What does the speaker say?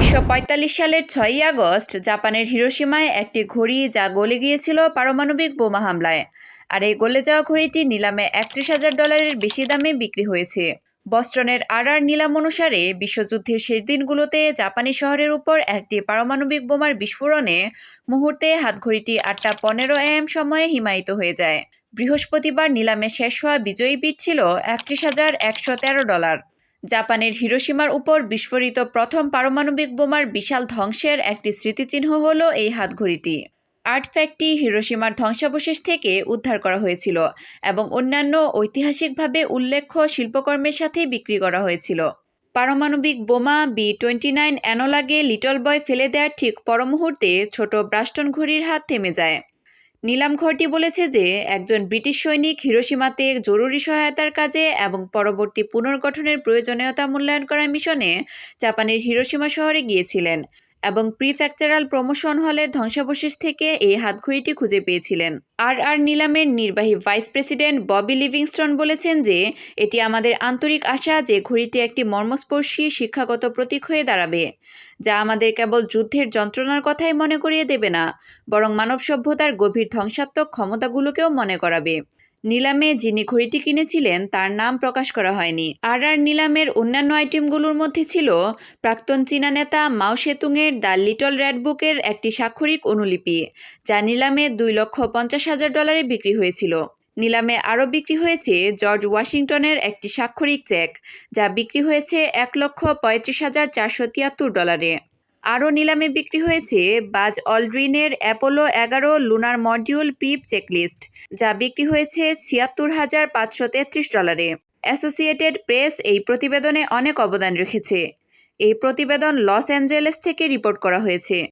উনিশশো পঁয়তাল্লিশ সালের ছয়ই আগস্ট জাপানের হিরোশিমায় একটি ঘড়ি যা গলে গিয়েছিল পারমাণবিক বোমা হামলায়। আর এই গলে যাওয়া ঘড়িটি নিলামে একত্রিশ হাজার ডলারের বেশি দামে বিক্রি হয়েছে। বস্টনের আর আর নিলাম অনুসারে বিশ্বযুদ্ধের শেষ দিনগুলোতে জাপানি শহরের উপর একটি পারমাণবিক বোমার বিস্ফোরণে মুহূর্তে হাতঘড়িটি আটটা পনেরো এম সময়ে হিমায়িত হয়ে যায়। বৃহস্পতিবার নিলামে শেষ হওয়া বিজয়ী বিট ছিল একত্রিশ হাজার একশো তেরো ডলার। জাপানের হিরোশিমার উপর বিস্ফোরিত প্রথম পারমাণবিক বোমার বিশাল ধ্বংসের একটি স্মৃতিচিহ্ন হল এই হাতঘড়িটি। আর্টফ্যাক্টটি হিরোশিমার ধ্বংসাবশেষ থেকে উদ্ধার করা হয়েছিল এবং অন্যান্য ঐতিহাসিকভাবে উল্লেখ্য শিল্পকর্মের সাথে বিক্রি করা হয়েছিল। পারমাণবিক বোমা বি টোয়েন্টি নাইন অ্যানোলাগে লিটল বয় ফেলে দেওয়ার ঠিক পরমুহূর্তে ছোট ব্রাস্টন ঘড়ির হাত থেমে যায়। নিলাম ঘরটি বলেছে যে, একজন ব্রিটিশ সৈনিক হিরোসীমাতে জরুরি সহায়তার কাজে এবং পরবর্তী পুনর্গঠনের প্রয়োজনীয়তা মূল্যায়ন করার মিশনে জাপানের হিরোসীমা শহরে গিয়েছিলেন। এবং প্রিফ্যাকচারাল প্রমোশন হলের ধ্বংসাবশেষ থেকে এই হাতঘড়িটি খুঁজে পেয়েছিলেন। আর আর নিলামের নির্বাহী ভাইস প্রেসিডেন্ট ববি লিভিংস্টন বলেছেন যে, এটি আমাদের আন্তরিক আশা যে ঘড়িটি একটি মর্মস্পর্শী, শিক্ষাগত প্রতীক হয়ে দাঁড়াবে, যা আমাদের কেবল যুদ্ধের যন্ত্রণার কথাই মনে করিয়ে দেবে না, বরং মানব সভ্যতার গভীর ধ্বংসাত্মক ক্ষমতাগুলোকেও মনে করাবে। নিলামে যিনি ঘড়িটি কিনেছিলেন, তার নাম প্রকাশ করা হয়নি। আর আর নিলামের অন্যান্য আইটেমগুলোর মধ্যে ছিল প্রাক্তন চীনা নেতা মাও সেতুংয়ের দ্য লিটল রেড বুকের একটি স্বাক্ষরিক অনুলিপি, যা নিলামে দুই লক্ষ পঞ্চাশ হাজার ডলারে বিক্রি হয়েছিল। নিলামে আরও বিক্রি হয়েছে জর্জ ওয়াশিংটনের একটি স্বাক্ষরিক চেক, যা বিক্রি হয়েছে এক লক্ষ পঁয়ত্রিশ হাজার চারশো তিয়াত্তর ডলারে। আরও নিলামে বিক্রি হয়েছে বাজ অলড্রিনের অ্যাপোলো এগারো লুনার মডিউল প্রিপ চেকলিস্ট, যা বিক্রি হয়েছে ছিয়াত্তর হাজার পাঁচশো তেত্রিশ ডলারে। অ্যাসোসিয়েটেড প্রেস এই প্রতিবেদনে অনেক অবদান রেখেছে। এই প্রতিবেদন লস অ্যাঞ্জেলেস থেকে রিপোর্ট করা হয়েছে।